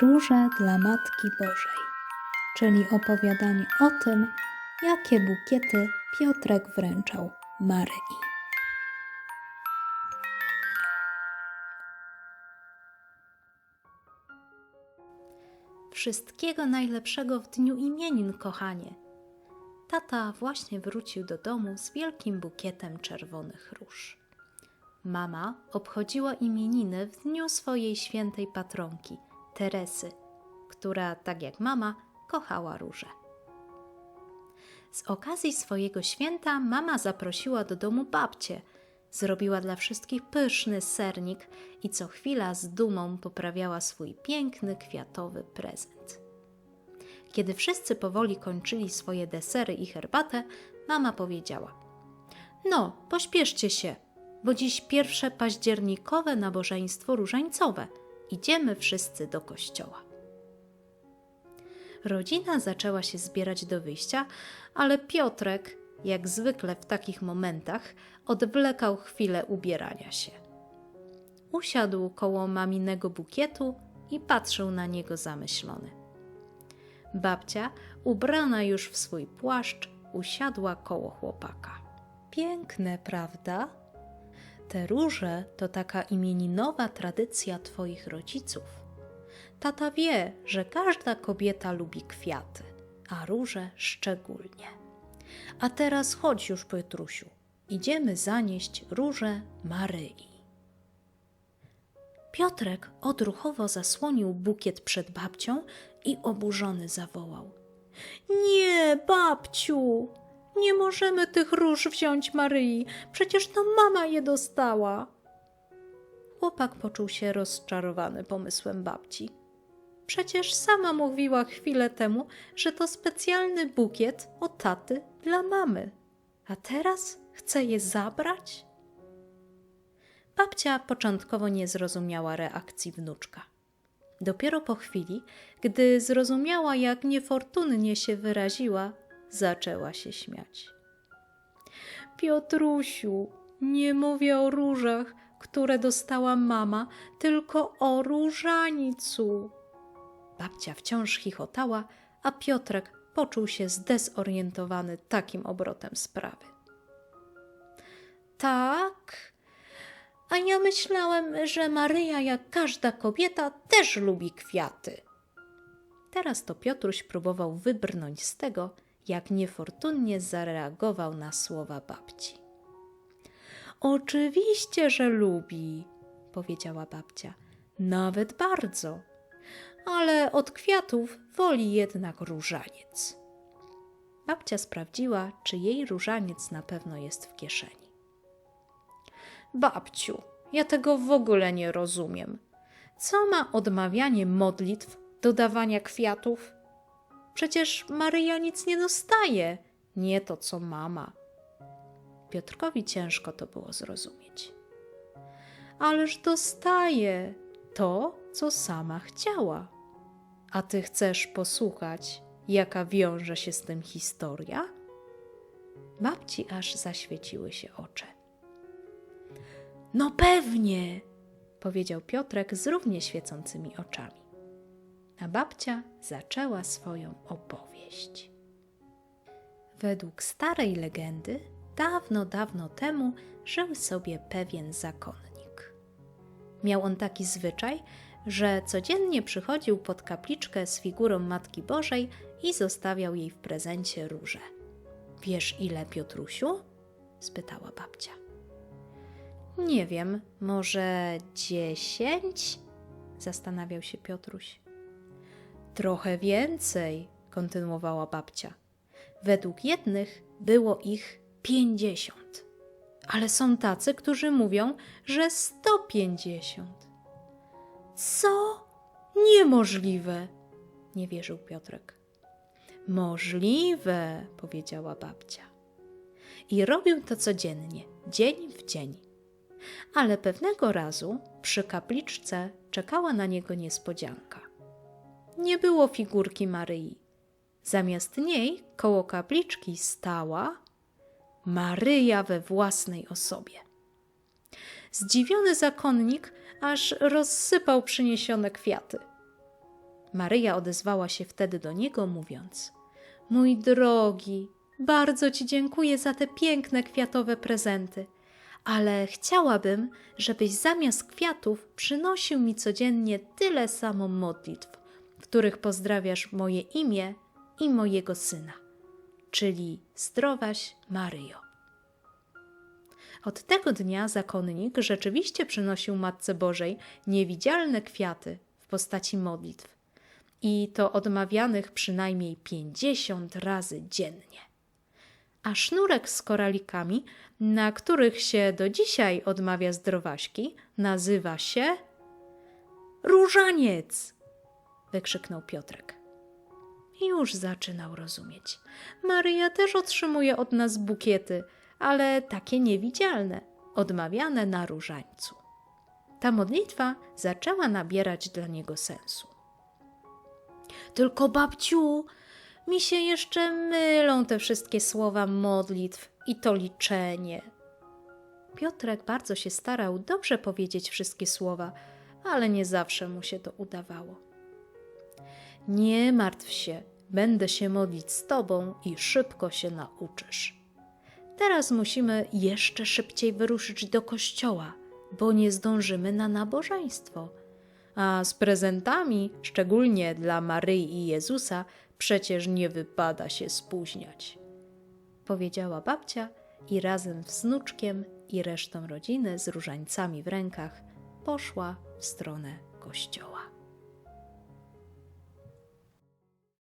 Róże dla Matki Bożej, czyli opowiadanie o tym, jakie bukiety Piotrek wręczał Maryi. Wszystkiego najlepszego w dniu imienin, kochanie. Tata właśnie wrócił do domu z wielkim bukietem czerwonych róż. Mama obchodziła imieniny w dniu swojej świętej patronki, Teresy, która, tak jak mama, kochała róże. Z okazji swojego święta mama zaprosiła do domu babcię. Zrobiła dla wszystkich pyszny sernik i co chwila z dumą poprawiała swój piękny kwiatowy prezent. Kiedy wszyscy powoli kończyli swoje desery i herbatę, mama powiedziała: No, pośpieszcie się, bo dziś pierwsze październikowe nabożeństwo różańcowe. Idziemy wszyscy do kościoła. Rodzina zaczęła się zbierać do wyjścia, ale Piotrek, jak zwykle w takich momentach, odwlekał chwilę ubierania się. Usiadł koło maminego bukietu i patrzył na niego zamyślony. Babcia, ubrana już w swój płaszcz, usiadła koło chłopaka. Piękne, prawda? Te róże to taka imieninowa tradycja twoich rodziców. Tata wie, że każda kobieta lubi kwiaty, a róże szczególnie. A teraz chodź już, Piotrusiu, idziemy zanieść róże Maryi. Piotrek odruchowo zasłonił bukiet przed babcią i oburzony zawołał: Nie, babciu! Nie możemy tych róż wziąć Maryi, przecież to mama je dostała. Chłopak poczuł się rozczarowany pomysłem babci. Przecież sama mówiła chwilę temu, że to specjalny bukiet od taty dla mamy. A teraz chce je zabrać? Babcia początkowo nie zrozumiała reakcji wnuczka. Dopiero po chwili, gdy zrozumiała, jak niefortunnie się wyraziła, zaczęła się śmiać. Piotrusiu, nie mówię o różach, które dostała mama, tylko o różańcu. Babcia wciąż chichotała, a Piotrek poczuł się zdezorientowany takim obrotem sprawy. Tak, a ja myślałem, że Maryja, jak każda kobieta, też lubi kwiaty. Teraz to Piotruś próbował wybrnąć z tego, jak niefortunnie zareagował na słowa babci. Oczywiście, że lubi, powiedziała babcia, nawet bardzo, ale od kwiatów woli jednak różaniec. Babcia sprawdziła, czy jej różaniec na pewno jest w kieszeni. Babciu, ja tego w ogóle nie rozumiem. Co ma odmawianie modlitw, dodawania kwiatów? Przecież Maryja nic nie dostaje, nie to co mama. Piotrkowi ciężko to było zrozumieć. Ależ dostaje to, co sama chciała. A ty chcesz posłuchać, jaka wiąże się z tym historia? Babci aż zaświeciły się oczy. No pewnie, powiedział Piotrek z równie świecącymi oczami. A babcia zaczęła swoją opowieść. Według starej legendy, dawno, dawno temu żył sobie pewien zakonnik. Miał on taki zwyczaj, że codziennie przychodził pod kapliczkę z figurą Matki Bożej i zostawiał jej w prezencie róże. Wiesz ile, Piotrusiu? spytała babcia. Nie wiem, może dziesięć? zastanawiał się Piotruś. Trochę więcej, kontynuowała babcia. Według jednych było ich pięćdziesiąt, ale są tacy, którzy mówią, że sto pięćdziesiąt. Co? Niemożliwe, nie wierzył Piotrek. Możliwe, powiedziała babcia. I robił to codziennie, dzień w dzień. Ale pewnego razu przy kapliczce czekała na niego niespodzianka. Nie było figurki Maryi. Zamiast niej koło kapliczki stała Maryja we własnej osobie. Zdziwiony zakonnik aż rozsypał przyniesione kwiaty. Maryja odezwała się wtedy do niego, mówiąc: Mój drogi, bardzo ci dziękuję za te piękne kwiatowe prezenty, ale chciałabym, żebyś zamiast kwiatów przynosił mi codziennie tyle samo modlitw, których pozdrawiasz moje imię i mojego syna, czyli zdrowaś Maryjo. Od tego dnia zakonnik rzeczywiście przynosił Matce Bożej niewidzialne kwiaty w postaci modlitw i to odmawianych przynajmniej pięćdziesiąt razy dziennie. A sznurek z koralikami, na których się do dzisiaj odmawia zdrowaśki, nazywa się różaniec! Wykrzyknął Piotrek. Już zaczynał rozumieć. Maryja też otrzymuje od nas bukiety, ale takie niewidzialne, odmawiane na różańcu. Ta modlitwa zaczęła nabierać dla niego sensu. Tylko babciu, mi się jeszcze mylą te wszystkie słowa modlitw i to liczenie. Piotrek bardzo się starał dobrze powiedzieć wszystkie słowa, ale nie zawsze mu się to udawało. Nie martw się, będę się modlić z tobą i szybko się nauczysz. Teraz musimy jeszcze szybciej wyruszyć do kościoła, bo nie zdążymy na nabożeństwo. A z prezentami, szczególnie dla Maryi i Jezusa, przecież nie wypada się spóźniać. Powiedziała babcia i razem z wnuczkiem i resztą rodziny z różańcami w rękach poszła w stronę kościoła.